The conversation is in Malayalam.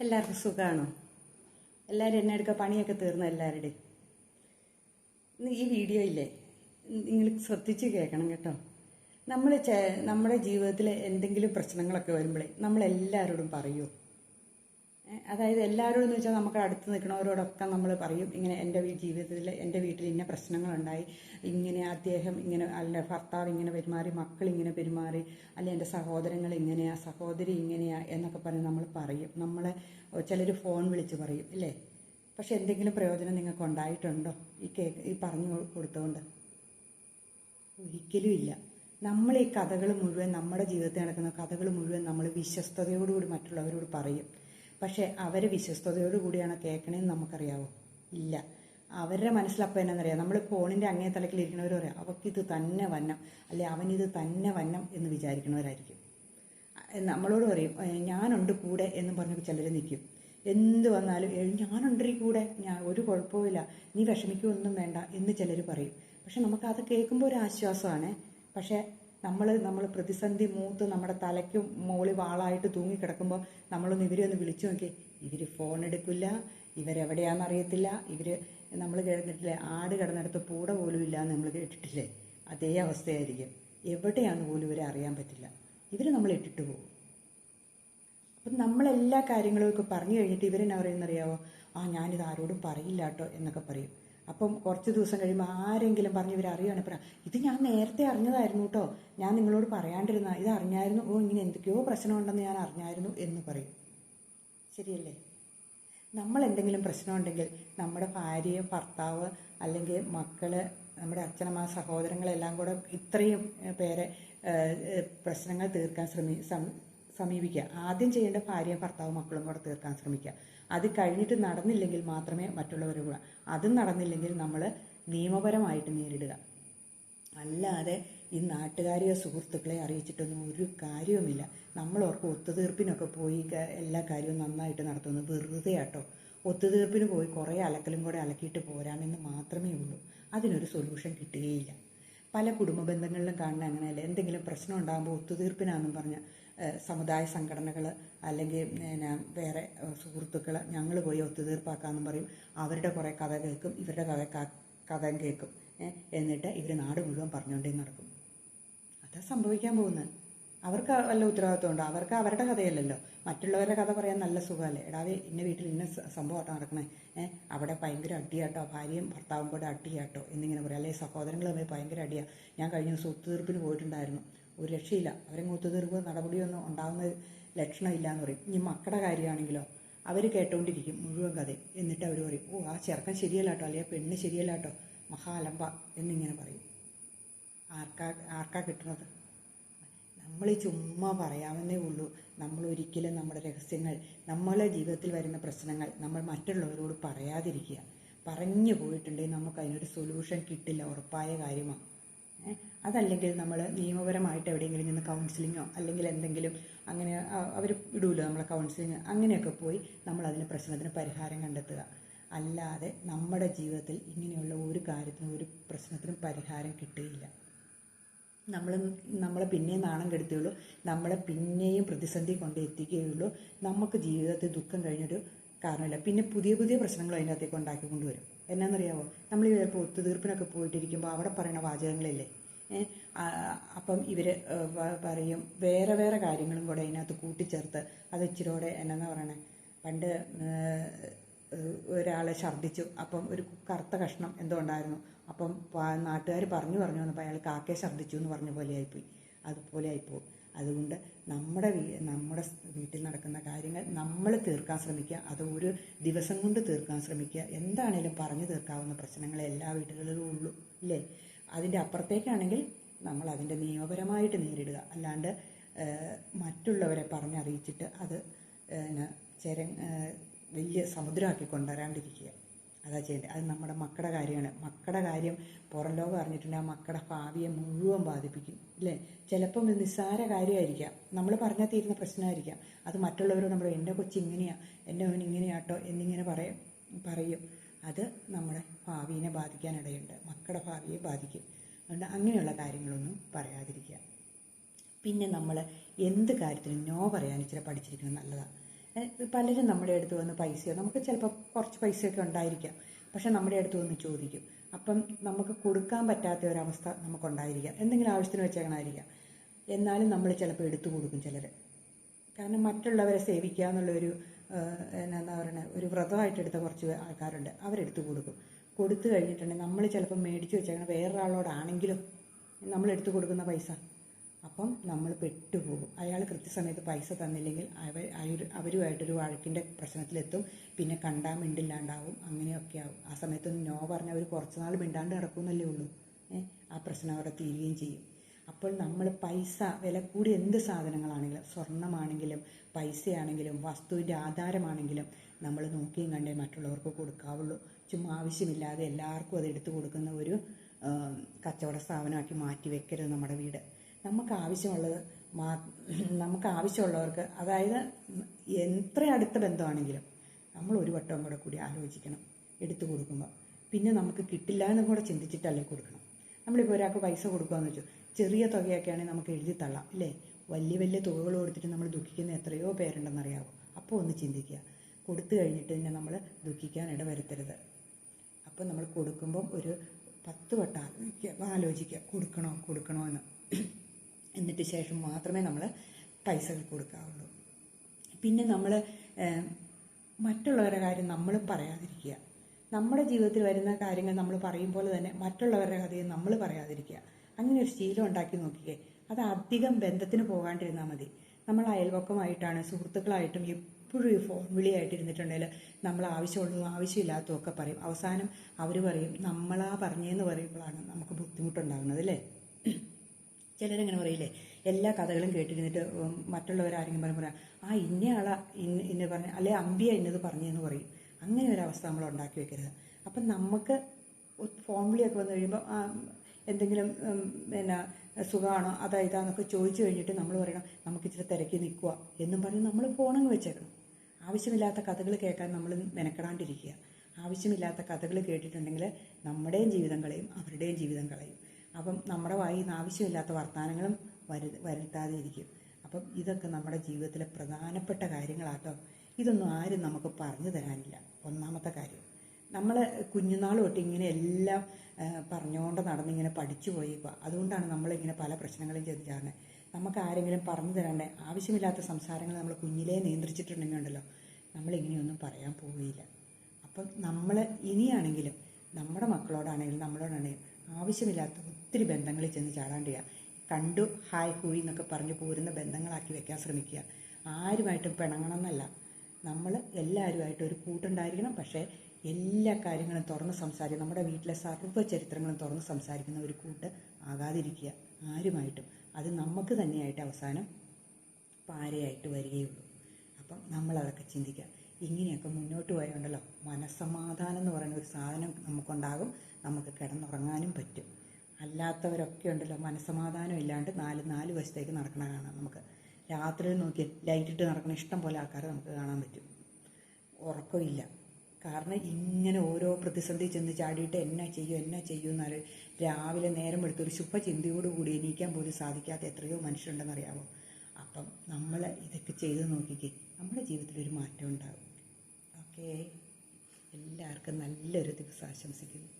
എല്ലാവർക്കും സുഖമാണോ എല്ലാവരും എന്നെ എടുക്കുക പണിയൊക്കെ തീർന്നു എല്ലാവരുടെയും? ഈ വീഡിയോ ഇല്ലേ? നിങ്ങൾ ശ്രദ്ധിച്ച് കേൾക്കണം കേട്ടോ. നമ്മൾ നമ്മുടെ ജീവിതത്തിൽ എന്തെങ്കിലും പ്രശ്നങ്ങളൊക്കെ വരുമ്പോഴേ നമ്മളെല്ലാവരോടും പറയൂ. അതായത് എല്ലാവരോടും എന്ന് വെച്ചാൽ നമുക്ക് അടുത്ത് നിൽക്കുന്നവരോടൊക്കെ നമ്മൾ പറയും. ഇങ്ങനെ എന്റെ ജീവിതത്തിൽ എന്റെ വീട്ടിൽ ഇന്ന പ്രശ്നങ്ങളുണ്ടായി. ഇങ്ങനെ അദ്ദേഹം ഇങ്ങനെ അല്ല ഭർത്താവ് ഇങ്ങനെ പെരുമാറി മക്കൾ ഇങ്ങനെ പെരുമാറി അല്ലെ എന്റെ സഹോദരങ്ങൾ ഇങ്ങനെയാ സഹോദരി ഇങ്ങനെയാ എന്നൊക്കെ പറഞ്ഞ് നമ്മൾ പറയും. നമ്മളെ ചിലർ ഫോൺ വിളിച്ച് പറയും ഇല്ലേ? പക്ഷെ എന്തെങ്കിലും പ്രയോജനം നിങ്ങൾക്ക് ഉണ്ടായിട്ടുണ്ടോ? ഈ കേക്ക് ഈ പറഞ്ഞു കൊടുത്തുകൊണ്ട് ഒരിക്കലും ഇല്ല. നമ്മൾ ഈ കഥകൾ മുഴുവൻ നമ്മുടെ ജീവിതത്തിൽ നടക്കുന്ന കഥകൾ മുഴുവൻ നമ്മൾ വിശ്വസ്തയോടുകൂടി മറ്റുള്ളവരോട് പറയും. പക്ഷേ അവർ വിശ്വസ്തയോടുകൂടിയാണ് കേൾക്കണേന്ന് നമുക്കറിയാവോ? ഇല്ല. അവരുടെ മനസ്സിലപ്പോൾ എന്നാണെന്നറിയാം നമ്മൾ ഫോണിന്റെ അങ്ങേ തലക്കിലിരിക്കണവർ പറയാം അവൾക്കിത് തന്നെ വന്നം. അല്ലെ അവനിത് തന്നെ വന്നം എന്ന് വിചാരിക്കുന്നവരായിരിക്കും നമ്മളോട് പറയും "ഏ, ഞാനുണ്ട് കൂടെ എന്ന് പറഞ്ഞ് ചിലർ നിൽക്കും എന്ത് വന്നാലും "ഏ, ഞാനുണ്ട് കൂടെ ഞാൻ ഒരു കുഴപ്പമില്ല നീ വിഷമിക്കൊന്നും വേണ്ട എന്ന് ചിലർ പറയും. പക്ഷെ നമുക്ക് അത് കേൾക്കുമ്പോൾ ഒരു ആശ്വാസമാണ് പക്ഷേ നമ്മൾ നമ്മൾ പ്രതിസന്ധി മൂത്ത് നമ്മുടെ തലയ്ക്ക് മോളി വാളായിട്ട് തൂങ്ങിക്കിടക്കുമ്പോൾ നമ്മളൊന്ന് ഇവരെ ഒന്ന് വിളിച്ചു നോക്കി. ഇവർ ഫോൺ എടുക്കില്ല. ഇവരെവിടെയാണെന്ന് അറിയത്തില്ല. ഇവർ നമ്മൾ കിടന്നിട്ടില്ലേ ആട് കിടന്നിടത്ത് പൂട പോലും ഇല്ല എന്ന് നമ്മൾ കേട്ടിട്ടില്ലേ? അതേ അവസ്ഥയായിരിക്കും. എവിടെയാണ് പോലും ഇവരെ അറിയാൻ പറ്റില്ല. ഇവർ നമ്മൾ ഇട്ടിട്ട് പോകും. അപ്പം നമ്മളെല്ലാ കാര്യങ്ങളും ഒക്കെ പറഞ്ഞു കഴിഞ്ഞിട്ട് ഇവരെന്നാ പറയുന്നറിയാവോ? ആ ഞാനിത് ആരോടും പറയില്ല കേട്ടോ എന്നൊക്കെ പറയും. അപ്പം കുറച്ച് ദിവസം കഴിയുമ്പോൾ ആരെങ്കിലും പറഞ്ഞ് ഇവർ അറിയുകയാണ് ഇത് ഞാൻ നേരത്തെ അറിഞ്ഞതായിരുന്നു കേട്ടോ ഞാൻ നിങ്ങളോട് പറയാണ്ടിരുന്ന ഇത് അറിഞ്ഞായിരുന്നു. ഓ ഇങ്ങനെ എന്തൊക്കെയോ പ്രശ്നമുണ്ടെന്ന് ഞാൻ അറിഞ്ഞായിരുന്നു എന്ന് പറയും. ശരിയല്ലേ? നമ്മൾ എന്തെങ്കിലും പ്രശ്നമുണ്ടെങ്കിൽ നമ്മുടെ ഭാര്യ ഭർത്താവ് അല്ലെങ്കിൽ മക്കൾ നമ്മുടെ അച്ഛനമ്മ സഹോദരങ്ങളെല്ലാം കൂടെ ഇത്രയും പേരെ പ്രശ്നങ്ങൾ തീർക്കാൻ ശ്രമി സമീപിക്കുക. ആദ്യം ചെയ്യേണ്ട ഭാര്യയും ഭർത്താവും മക്കളും കൂടെ തീർക്കാൻ ശ്രമിക്കുക. അത് കഴിഞ്ഞിട്ട് നടന്നില്ലെങ്കിൽ മാത്രമേ മറ്റുള്ളവരെ കൂടെ. അതും നടന്നില്ലെങ്കിൽ നമ്മൾ നിയമപരമായിട്ട് നേരിടുക. അല്ലാതെ ഈ നാട്ടുകാരെയോ സുഹൃത്തുക്കളെ അറിയിച്ചിട്ടൊന്നും ഒരു കാര്യവുമില്ല. നമ്മൾ ഓർക്ക് ഒത്തുതീർപ്പിനൊക്കെ പോയി എല്ലാ കാര്യവും നന്നായിട്ട് നടത്തുന്നു. വെറുതെ ആട്ടോ. ഒത്തുതീർപ്പിന് പോയി കുറേ അലക്കലും കൂടെ അലക്കിയിട്ട് പോരാമെന്ന് മാത്രമേ ഉള്ളൂ. അതിനൊരു സൊല്യൂഷൻ കിട്ടുകയില്ല. പല കുടുംബ ബന്ധങ്ങളിലും കാണുന്ന അങ്ങനെയല്ല? എന്തെങ്കിലും പ്രശ്നം ഉണ്ടാകുമ്പോൾ ഒത്തുതീർപ്പിനാണെന്നും പറഞ്ഞാൽ സമുദായ സംഘടനകൾ അല്ലെങ്കിൽ പിന്നെ വേറെ സുഹൃത്തുക്കൾ ഞങ്ങൾ പോയി ഒത്തുതീർപ്പാക്കാമെന്ന് പറയും. അവരുടെ കുറേ കഥ കേൾക്കും ഇവരുടെ കഥ കഥ കേൾക്കും. എന്നിട്ട് ഇവർ നാട് മുഴുവൻ പറഞ്ഞുകൊണ്ടേ നടക്കും. അതാ സംഭവിക്കാൻ പോകുന്നത് അവർക്ക് വല്ല ഉത്തരവാദിത്വം ഉണ്ടോ? അവർക്ക് അവരുടെ കഥയല്ലല്ലോ. മറ്റുള്ളവരുടെ കഥ പറയാൻ നല്ല സുഖമല്ലേ? എടാവേ ഇന്ന വീട്ടിൽ ഇന്ന സംഭവമാട്ടോ നടക്കണേ. ഏഹ് അവിടെ ഭയങ്കര അടിയാട്ടോ? ഭാര്യയും ഭർത്താവും കൂടെ അടിയാട്ടോ? എന്നിങ്ങനെ പറയാം. അല്ലെങ്കിൽ സഹോദരങ്ങൾ തമ്മിൽ ഭയങ്കര അടിയാണ് ഞാൻ കഴിഞ്ഞ ദിവസം ഒത്തുതീർപ്പിന് പോയിട്ടുണ്ടായിരുന്നു. ഒരു രക്ഷയില്ല. അവരെ ഒത്തുതീർപ്പ് നടപടിയൊന്നും ഉണ്ടാകുന്ന ലക്ഷണമില്ല എന്ന് പറയും. ഇനി മക്കളുടെ കാര്യമാണെങ്കിലോ അവർ കേട്ടോണ്ടിരിക്കും മുഴുവൻ കഥ. എന്നിട്ട് അവർ പറയും ഓ ആ ചെറുക്കൻ ശരിയല്ല കേട്ടോ അല്ലെങ്കിൽ പെണ്ണ് ശരിയല്ല കേട്ടോ മഹാലമ്പ എന്നിങ്ങനെ പറയും. ആർക്കാ ആർക്കാ കിട്ടുന്നത്? നമ്മൾ ചുമ്മാ പറയാമെന്നേ ഉള്ളൂ. നമ്മൾ ഒരിക്കലും നമ്മുടെ രഹസ്യങ്ങൾ നമ്മളെ ജീവിതത്തിൽ വരുന്ന പ്രശ്നങ്ങൾ നമ്മൾ മറ്റുള്ളവരോട് പറയാതിരിക്കുക. പറഞ്ഞു പോയിട്ടുണ്ടെങ്കിൽ നമുക്ക് അതിനൊരു സൊല്യൂഷൻ കിട്ടില്ല ഉറപ്പായ കാര്യമാണ്? അതല്ലെങ്കിൽ നമ്മൾ നിയമപരമായിട്ട് എവിടെയെങ്കിലും നിന്ന് കൗൺസിലിങ്ങോ അല്ലെങ്കിൽ എന്തെങ്കിലും അങ്ങനെ അവർ ഇടൂല്ലോ നമ്മളെ കൗൺസിലിങ് അങ്ങനെയൊക്കെ പോയി നമ്മൾ അതിന് പ്രശ്നത്തിന് പരിഹാരം കണ്ടെത്തുക. അല്ലാതെ നമ്മുടെ ജീവിതത്തിൽ ഇങ്ങനെയുള്ള ഒരു കാര്യത്തിനും ഒരു പ്രശ്നത്തിനും പരിഹാരം കിട്ടുകയില്ല. നമ്മൾ നമ്മളെ പിന്നെയും നാണം കെടുത്തുകയുള്ളൂ. നമ്മളെ പിന്നെയും പ്രതിസന്ധി കൊണ്ട് എത്തിക്കുകയുള്ളൂ. നമുക്ക് ജീവിതത്തിൽ ദുഃഖം കഴിഞ്ഞൊരു കാരണമില്ല. പിന്നെ പുതിയ പുതിയ പ്രശ്നങ്ങൾ അതിന്റെ അകത്തേക്ക് ഉണ്ടാക്കി കൊണ്ടുവരും എന്നാണെന്നറിയാവോ നമ്മൾ ചിലപ്പോൾ ഒത്തുതീർപ്പിനൊക്കെ പോയിട്ടിരിക്കുമ്പോൾ അവിടെ പറയുന്ന വാചകങ്ങളില്ലേ? അപ്പം ഇവർ പറയും വേറെ വേറെ കാര്യങ്ങളും കൂടെ അതിനകത്ത് കൂട്ടിച്ചേർത്ത് അത് ഇച്ചിരിയോടെ എന്നാ പറയണേ? പണ്ട് ഒരാളെ ഛർദ്ദിച്ചു അപ്പം ഒരു കറുത്ത കഷ്ണം എന്തോ ഉണ്ടായിരുന്നു. അപ്പം നാട്ടുകാർ പറഞ്ഞു പറഞ്ഞു വന്നപ്പോൾ അയാൾ കാക്കയെ ഛർദ്ദിച്ചു എന്ന് പറഞ്ഞ പോലെ ആയിപ്പോയി. അതുപോലെ ആയിപ്പോയി അതുകൊണ്ട് നമ്മുടെ നമ്മുടെ വീട്ടിൽ നടക്കുന്ന കാര്യങ്ങൾ നമ്മൾ തീർക്കാൻ ശ്രമിക്കുക. അത് ഒരു ദിവസം കൊണ്ട് തീർക്കാൻ ശ്രമിക്കുക. എന്താണേലും പറഞ്ഞു തീർക്കാവുന്ന പ്രശ്നങ്ങൾ എല്ലാ വീടുകളിലും ഉള്ളൂ. ഇല്ലേ? അതിന്റെ അപ്പുറത്തേക്കാണെങ്കിൽ നമ്മൾ അതിന്റെ നിയമപരമായിട്ട് നേരിടുക. അല്ലാണ്ട് മറ്റുള്ളവരെ പറഞ്ഞറിയിച്ചിട്ട് അത് ചെര വലിയ സമുദ്രമാക്കി കൊണ്ടുവരാണ്ടിരിക്കുക. അതാ ചെയ്യേണ്ടത്. അത് നമ്മുടെ മക്കളുടെ കാര്യമാണ്. മക്കളുടെ കാര്യം പുറം ലോകം അറിഞ്ഞിട്ടുണ്ടെങ്കിൽ ആ മക്കളുടെ ഭാവിയെ മുഴുവൻ ബാധിപ്പിക്കും. അല്ലേ ചിലപ്പം നിസ്സാര കാര്യമായിരിക്കാം. നമ്മൾ പറഞ്ഞാൽ തീരുന്ന പ്രശ്നമായിരിക്കാം. അത് മറ്റുള്ളവരോട് നമ്മൾ എന്റെ കൊച്ചി ഇങ്ങനെയാ എന്റെ അവൻ ഇങ്ങനെയാട്ടോ എന്നിങ്ങനെ പറയും പറയും. അത് നമ്മുടെ ഭാവിയെ ബാധിക്കാനിടയുണ്ട്. മക്കളുടെ ഭാവിയെ ബാധിക്കും. അതുകൊണ്ട് അങ്ങനെയുള്ള കാര്യങ്ങളൊന്നും പറയാതിരിക്കുക. പിന്നെ നമ്മൾ എന്ത് കാര്യത്തിനും നോ പറയാൻ ഇച്ചിരി പഠിച്ചിരിക്കുന്നത് നല്ലതാണ് പലരും നമ്മുടെ അടുത്ത് വന്ന് പൈസയോ നമുക്ക് ചിലപ്പോൾ കുറച്ച് പൈസയൊക്കെ ഉണ്ടായിരിക്കാം. പക്ഷെ നമ്മുടെ അടുത്ത് വന്ന് ചോദിക്കും. അപ്പം നമുക്ക് കൊടുക്കാൻ പറ്റാത്ത ഒരവസ്ഥ നമുക്കുണ്ടായിരിക്കാം. എന്തെങ്കിലും ആവശ്യത്തിന് വെച്ചേക്കണമായിരിക്കാം. എന്നാലും നമ്മൾ ചിലപ്പോൾ എടുത്തു കൊടുക്കും ചിലർ കാരണം മറ്റുള്ളവരെ സേവിക്കുക എന്നുള്ളൊരു എന്നാ പറയുന്നത് ഒരു വ്രതമായിട്ട് എടുത്ത കുറച്ച് ആൾക്കാരുണ്ട് അവരെടുത്ത് കൊടുക്കും. കൊടുത്തു കഴിഞ്ഞിട്ടുണ്ടെങ്കിൽ നമ്മൾ ചിലപ്പോൾ മേടിച്ച് വെച്ചേക്കണം വേറൊരാളോടാണെങ്കിലും നമ്മൾ എടുത്തു കൊടുക്കുന്ന പൈസ. അപ്പം നമ്മൾ പെട്ടുപോകും. അയാൾ കൃത്യസമയത്ത് പൈസ തന്നില്ലെങ്കിൽ അവർ അവരുമായിട്ടൊരു വഴക്കിന്റെ പ്രശ്നത്തിലെത്തും. പിന്നെ കണ്ടാൽ മിണ്ടില്ലാണ്ടാവും. അങ്ങനെയൊക്കെ ആവും. ആ സമയത്ത് നോ പറഞ്ഞാൽ അവർ കുറച്ച് നാൾ മിണ്ടാണ്ട് കിടക്കുമെന്നല്ലേ ഉള്ളൂ. ആ പ്രശ്നം അവിടെ തീരുകയും ചെയ്യും. അപ്പോൾ നമ്മൾ പൈസ വില കൂടി എന്ത് സാധനങ്ങളാണെങ്കിലും സ്വർണമാണെങ്കിലും പൈസയാണെങ്കിലും വസ്തുവിന്റെ ആധാരമാണെങ്കിലും നമ്മൾ നോക്കിയും കണ്ടേ മറ്റുള്ളവർക്ക് കൊടുക്കാവുള്ളൂ. ചുമ്മാ ആവശ്യമില്ലാതെ എല്ലാവർക്കും അത് എടുത്തു കൊടുക്കുന്ന ഒരു കച്ചവട സ്ഥാപനമാക്കി മാറ്റി വെക്കരുത് നമ്മുടെ വീട്. നമുക്ക് ആവശ്യമുള്ളത് മാ നമുക്ക് ആവശ്യമുള്ളവർക്ക് അതായത് എത്ര അടുത്ത ബന്ധമാണെങ്കിലും നമ്മൾ ഒരു വട്ടം കൂടെ കൂടി ആലോചിക്കണം എടുത്തു കൊടുക്കുമ്പോൾ പിന്നെ നമുക്ക് കിട്ടില്ല എന്നും കൂടെ ചിന്തിച്ചിട്ടല്ലേ കൊടുക്കണം. നമ്മളിപ്പോൾ ഒരാൾക്ക് പൈസ കൊടുക്കുകയെന്ന് വെച്ചു ചെറിയ തുകയൊക്കെയാണെങ്കിൽ നമുക്ക് എഴുതി തള്ളാം അല്ലേ? വലിയ വലിയ തുകകൾ കൊടുത്തിട്ട് നമ്മൾ ദുഃഖിക്കുന്ന എത്രയോ പേരുണ്ടെന്നറിയാവോ? അപ്പോൾ ഒന്ന് ചിന്തിക്കുക. കൊടുത്തു കഴിഞ്ഞിട്ട് തന്നെ നമ്മൾ ദുഃഖിക്കാൻ ഇടവരുത്തരുത്. അപ്പോൾ നമ്മൾ കൊടുക്കുമ്പം ഒരു പത്ത് വട്ടം ആലോചിക്കുക ആലോചിക്കുക കൊടുക്കണോ കൊടുക്കണോ എന്ന്. എന്നിട്ട് ശേഷം മാത്രമേ നമ്മൾ പൈസകൾ കൊടുക്കാവുള്ളൂ. പിന്നെ നമ്മൾ മറ്റുള്ളവരുടെ കാര്യം നമ്മൾ പറയാതിരിക്കുക. നമ്മുടെ ജീവിതത്തിൽ വരുന്ന കാര്യങ്ങൾ നമ്മൾ പറയും പോലെ തന്നെ മറ്റുള്ളവരുടെ കഥയും നമ്മൾ പറയാതിരിക്കുക. ഒരു ശീലം ഉണ്ടാക്കി നോക്കിക്കേ. അത് അധികം ബന്ധത്തിന് പോകാണ്ടിരുന്നാൽ മതി. നമ്മൾ അയൽവക്കമായിട്ടാണ് സുഹൃത്തുക്കളായിട്ടും എപ്പോഴും ഈ ഫോൺ വിളിയായിട്ട് ഇരുന്നിട്ടുണ്ടെങ്കിൽ നമ്മൾ ആവശ്യമുള്ളതും ആവശ്യമില്ലാത്തതും ഒക്കെ പറയും. അവസാനം അവർ പറയും നമ്മളാ പറഞ്ഞേന്ന് പറയുമ്പോഴാണ് നമുക്ക് ബുദ്ധിമുട്ടുണ്ടാകുന്നത് അല്ലേ? ചിലരങ്ങനെ പറയില്ലേ? എല്ലാ കഥകളും കേട്ടിരുന്നിട്ട് മറ്റുള്ളവരാരെങ്കിലും പറയും പറയാം ആ ഇന്നയാളാ ഇന്ന ഇന്ന പറഞ്ഞ അല്ലെ അമ്പിയ ഇന്നത് പറഞ്ഞെന്ന് പറയും. അങ്ങനെ ഒരു അവസ്ഥ നമ്മൾ ഉണ്ടാക്കി വെക്കരുത്. അപ്പം നമുക്ക് ഫോൺ വിളിയൊക്കെ വന്നു കഴിയുമ്പോൾ എന്തെങ്കിലും പിന്നെ സുഖമാണോ? അതാ ഇതാന്നൊക്കെ ചോദിച്ചു കഴിഞ്ഞിട്ട് നമ്മൾ പറയണം നമുക്ക് ഇച്ചിരി തിരക്കി നിൽക്കുക എന്നും പറഞ്ഞ് നമ്മൾ ഫോണങ്ങ് വെച്ചേക്കണം. ആവശ്യമില്ലാത്ത കഥകൾ കേൾക്കാൻ നമ്മൾ മെനക്കെടാണ്ടിരിക്കുക. ആവശ്യമില്ലാത്ത കഥകൾ കേട്ടിട്ടുണ്ടെങ്കിൽ നമ്മുടെയും ജീവിതം കളയും അവരുടെയും ജീവിതം കളയും. അപ്പം നമ്മുടെ നിന്ന് ആവശ്യമില്ലാത്ത വർത്തമാനങ്ങളും വരു വരുത്താതെ ഇരിക്കും അപ്പം ഇതൊക്കെ നമ്മുടെ ജീവിതത്തിലെ പ്രധാനപ്പെട്ട കാര്യങ്ങളാട്ടോ. ഇതൊന്നും ആരും നമുക്ക് പറഞ്ഞു തരാനില്ല. ഒന്നാമത്തെ കാര്യം. നമ്മൾ കുഞ്ഞുനാൾ തൊട്ട് ഇങ്ങനെ എല്ലാം പറഞ്ഞുകൊണ്ട് നടന്നിങ്ങനെ പഠിച്ചു പോയിക്കുക അതുകൊണ്ടാണ് നമ്മളിങ്ങനെ പല പ്രശ്നങ്ങളും ചെയ്ത് നമുക്ക് ആരെങ്കിലും പറഞ്ഞു തരണ്ടേ ആവശ്യമില്ലാത്ത സംസാരങ്ങൾ നമ്മൾ കുഞ്ഞിലേ നിയന്ത്രിച്ചിട്ടുണ്ടെങ്കിൽ ഉണ്ടല്ലോ നമ്മളിങ്ങനെയൊന്നും പറയാൻ പോവുകയില്ല. അപ്പം നമ്മൾ ഇനിയാണെങ്കിലും നമ്മുടെ മക്കളോടാണെങ്കിലും നമ്മളോടാണെങ്കിലും ആവശ്യമില്ലാത്ത ഒത്തിരി ബന്ധങ്ങളിൽ ചെന്ന് ചാടാണ്ടിരിക്കുക കണ്ടു ഹായ് ഹൂയി എന്നൊക്കെ പറഞ്ഞ് പോരുന്ന ബന്ധങ്ങളാക്കി വെക്കാൻ ശ്രമിക്കുക. ആരുമായിട്ടും പിണങ്ങണം എന്നല്ല. നമ്മൾ എല്ലാവരുമായിട്ട് ഒരു കൂട്ടുണ്ടായിരിക്കണം. പക്ഷേ എല്ലാ കാര്യങ്ങളും തുറന്ന് സംസാരിക്കുക നമ്മുടെ വീട്ടിലെ സർവ ചരിത്രങ്ങളും തുറന്ന് സംസാരിക്കുന്ന ഒരു കൂട്ട് ആകാതിരിക്കുക. ആരുമായിട്ടും. അത് നമുക്ക് തന്നെയായിട്ട് അവസാനം പാരയായിട്ട് വരികയുള്ളൂ. അപ്പം നമ്മളതൊക്കെ ചിന്തിക്കുക ഇങ്ങനെയൊക്കെ മുന്നോട്ട് പോയുണ്ടല്ലോ മനസ്സമാധാനം എന്ന് പറയുന്ന ഒരു സാധനം നമുക്കുണ്ടാകും. നമുക്ക് കിടന്നുറങ്ങാനും പറ്റും. അല്ലാത്തവരൊക്കെ ഉണ്ടല്ലോ മനസ്സമാധാനം ഇല്ലാണ്ട് നാല് നാല് വശത്തേക്ക് നടക്കണ കാണാം നമുക്ക്. രാത്രിയിൽ നോക്കി ലൈറ്റ് ഇട്ട് നടക്കുന്ന ഇഷ്ടം പോലെ ആൾക്കാരെ നമുക്ക് കാണാൻ പറ്റും. ഉറക്കമില്ല. കാരണം ഇങ്ങനെ ഓരോ പ്രതിസന്ധി ചെന്ന് ചാടിയിട്ട് എന്നാ ചെയ്യും എന്നാ ചെയ്യും എന്നാൽ രാവിലെ നേരം എടുത്തൊരു ശുഭചിന്തയോടുകൂടി എണീക്കാൻ പോലും സാധിക്കാത്ത എത്രയോ മനുഷ്യരുണ്ടെന്നറിയാമോ അപ്പം നമ്മൾ ഇതൊക്കെ ചെയ്ത് നോക്കിക്കേ നമ്മുടെ ജീവിതത്തിൽ ഒരു മാറ്റം ഉണ്ടാകും ഓക്കേ? എല്ലാവർക്കും നല്ലൊരു ദിവസം ആശംസിക്കുന്നു.